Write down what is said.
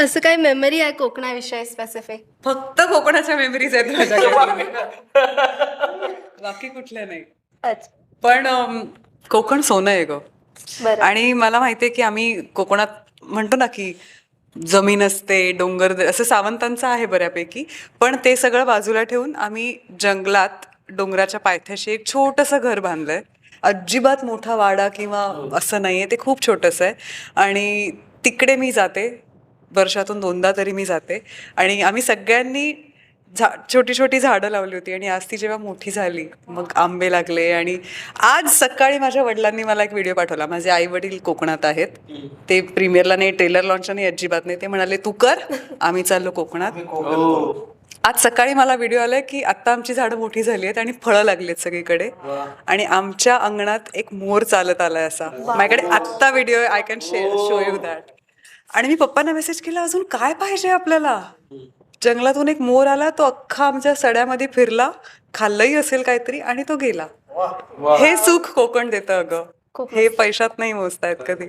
असं काही मेमरी आहे कोकणाविषयी स्पेसिफिक फक्त कोकणाच्या मेमरीज आहेत माझ्याकडे बाकी कुठल्या नाही. पण अम, कोकण सोनं आहे ग. बरं. आणि मला माहितीये की आम्ही कोकणात म्हणतो ना की जमीन असते डोंगर असं सावंतांचं आहे बऱ्यापैकी. पण ते सगळं बाजूला ठेवून आम्ही जंगलात डोंगराच्या पायथ्याशी एक छोटंसं घर बांधलंय. अजिबात मोठा वाडा किंवा असं नाहीये ते खूप छोटंसं आहे. आणि तिकडे मी जाते वर्षातून दोनदा तरी मी जाते. आणि आम्ही सगळ्यांनी झा छोटी छोटी झाडं लावली होती आणि आज ती जेव्हा मोठी झाली मग आंबे लागले आणि आज सकाळी माझ्या वडिलांनी मला एक व्हिडिओ पाठवला. माझे आई वडील कोकणात आहेत. ते प्रीमियरला नाही ट्रेलर लॉन्चला नाही अजिबात नाही. ते म्हणाले तू कर आम्ही चाललो कोकणात. आज सकाळी मला व्हिडिओ आलाय की आता आमची झाडं मोठी झाली आहेत आणि फळं लागली आहेत सगळीकडे आणि आमच्या अंगणात एक मोर चालत आलाय असा. माझ्याकडे आत्ता video I can show you that. आणि मी पप्पांना मेसेज केला अजून काय पाहिजे आपल्याला? जंगलातून एक मोर आला तो अख्खा आमच्या सड्यामध्ये फिरला. खाल्लंही असेल काहीतरी आणि तो गेला. हे सुख कोकण देतं अगं. हे पैशात नाही मोजतायत कधी.